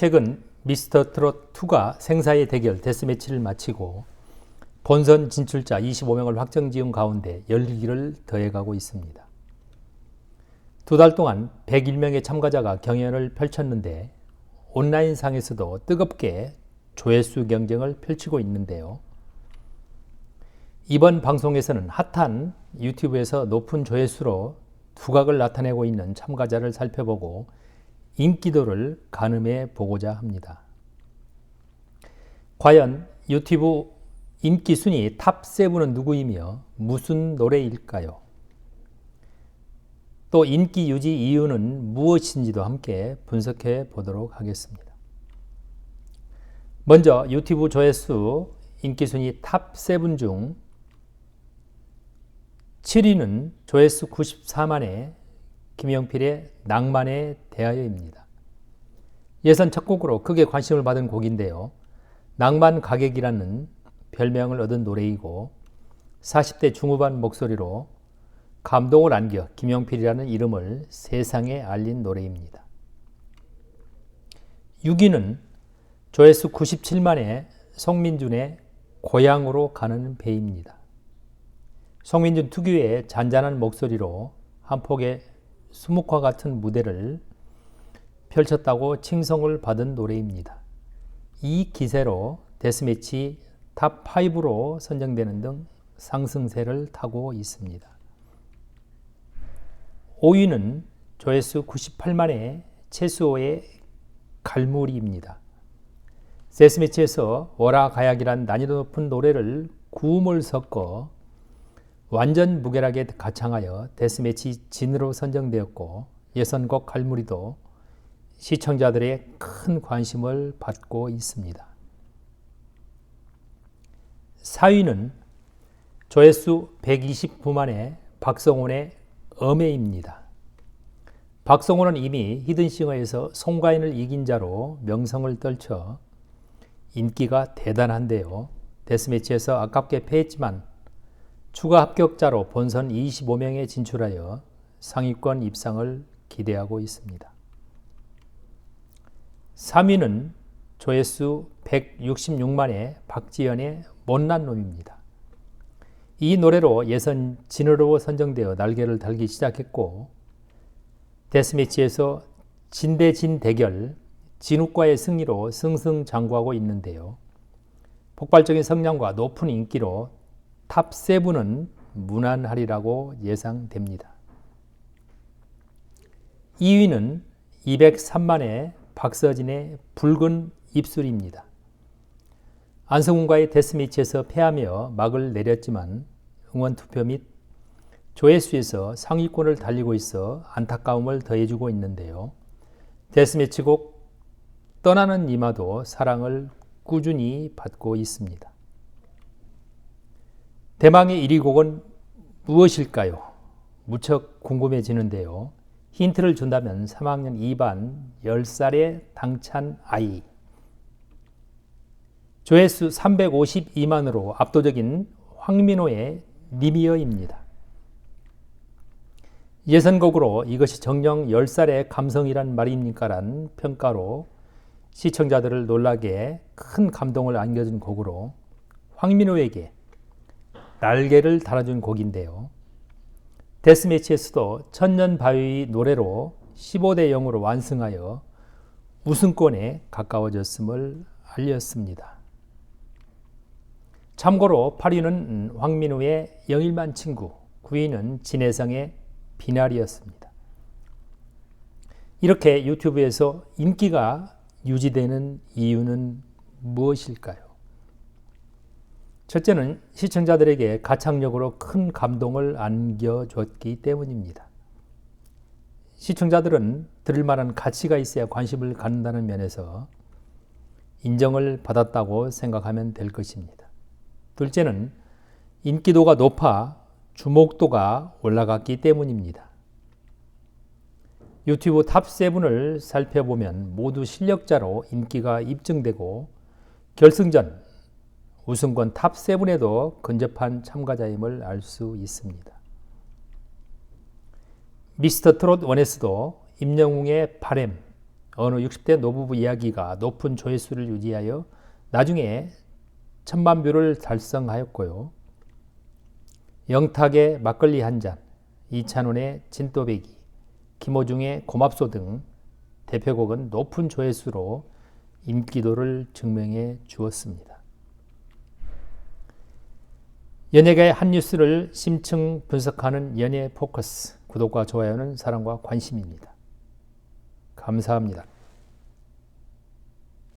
최근 미스터 트롯 2가 생사의 대결 데스매치를 마치고 본선 진출자 25명을 확정 지은 가운데 열기를 더해가고 있습니다. 두 달 동안 101명의 참가자가 경연을 펼쳤는데 온라인상에서도 뜨겁게 조회수 경쟁을 펼치고 있는데요. 이번 방송에서는 핫한 유튜브에서 높은 조회수로 두각을 나타내고 있는 참가자를 살펴보고 인기도를 가늠해 보고자 합니다. 과연 유튜브 인기 순위 탑7은 누구이며 무슨 노래일까요? 또 인기 유지 이유는 무엇인지도 함께 분석해 보도록 하겠습니다. 먼저 유튜브 조회수 인기 순위 탑7 중 7위는 조회수 94만의 김영필의 낭만에 대하여입니다. 예선 첫 곡으로 크게 관심을 받은 곡인데요. 낭만 가객이라는 별명을 얻은 노래이고 40대 중후반 목소리로 감동을 안겨 김영필이라는 이름을 세상에 알린 노래입니다. 6위는 조회수 97만의 송민준의 고향으로 가는 배입니다. 송민준 특유의 잔잔한 목소리로 한 폭의 수묵화 같은 무대를 펼쳤다고 칭송을 받은 노래입니다. 이 기세로 데스매치 탑5로 선정되는 등 상승세를 타고 있습니다. 5위는 조회수 98만의 최수호의 갈무리입니다. 데스매치에서 월화가약이란 난이도 높은 노래를 구음을 섞어 완전 무결하게 가창하여 데스매치 진으로 선정되었고 예선곡 갈무리도 시청자들의 큰 관심을 받고 있습니다. 4위는 조회수 129만의 박성훈의 엄해입니다. 박성훈은 이미 히든싱어에서 송가인을 이긴 자로 명성을 떨쳐 인기가 대단한데요. 데스매치에서 아깝게 패했지만 추가 합격자로 본선 25명에 진출하여 상위권 입상을 기대하고 있습니다. 3위는 조회수 166만의 박지연의 못난 놈입니다. 이 노래로 예선 진으로 선정되어 날개를 달기 시작했고 데스매치에서 진대진 대결 진욱과의 승리로 승승장구하고 있는데요. 폭발적인 성량과 높은 인기로 탑7은 무난하리라고 예상됩니다. 2위는 203만의 박서진의 붉은 입술입니다. 안성훈과의 데스매치에서 패하며 막을 내렸지만 응원 투표 및 조회수에서 상위권을 달리고 있어 안타까움을 더해주고 있는데요. 데스매치곡 떠나는 이마도 사랑을 꾸준히 받고 있습니다. 대망의 1위 곡은 무엇일까요? 무척 궁금해지는데요. 힌트를 준다면 3학년 2반 10살의 당찬 아이. 조회수 352만으로 압도적인 황민호의 니미어입니다. 예선곡으로 이것이 정령 10살의 감성이란 말입니까란 평가로 시청자들을 놀라게 큰 감동을 안겨준 곡으로 황민호에게 날개를 달아준 곡인데요. 데스매치에서도 천년 바위 노래로 15대 0으로 완승하여 우승권에 가까워졌음을 알렸습니다. 참고로 8위는 황민우의 영일만 친구, 9위는 진혜성의 비나리였습니다. 이렇게 유튜브에서 인기가 유지되는 이유는 무엇일까요? 첫째는 시청자들에게 가창력으로 큰 감동을 안겨줬기 때문입니다. 시청자들은 들을 만한 가치가 있어야 관심을 갖는다는 면에서 인정을 받았다고 생각하면 될 것입니다. 둘째는 인기도가 높아 주목도가 올라갔기 때문입니다. 유튜브 탑7을 살펴보면 모두 실력자로 인기가 입증되고 결승전 우승권 탑7에도 근접한 참가자임을 알 수 있습니다. 미스터 트롯 원에서도 임영웅의 바램, 어느 60대 노부부 이야기가 높은 조회수를 유지하여 나중에 천만 뷰를 달성하였고요. 영탁의 막걸리 한 잔, 이찬원의 진또배기, 김호중의 고맙소 등 대표곡은 높은 조회수로 인기도를 증명해 주었습니다. 연예계의 한 뉴스를 심층 분석하는 연예 포커스. 구독과 좋아요는 사랑과 관심입니다. 감사합니다.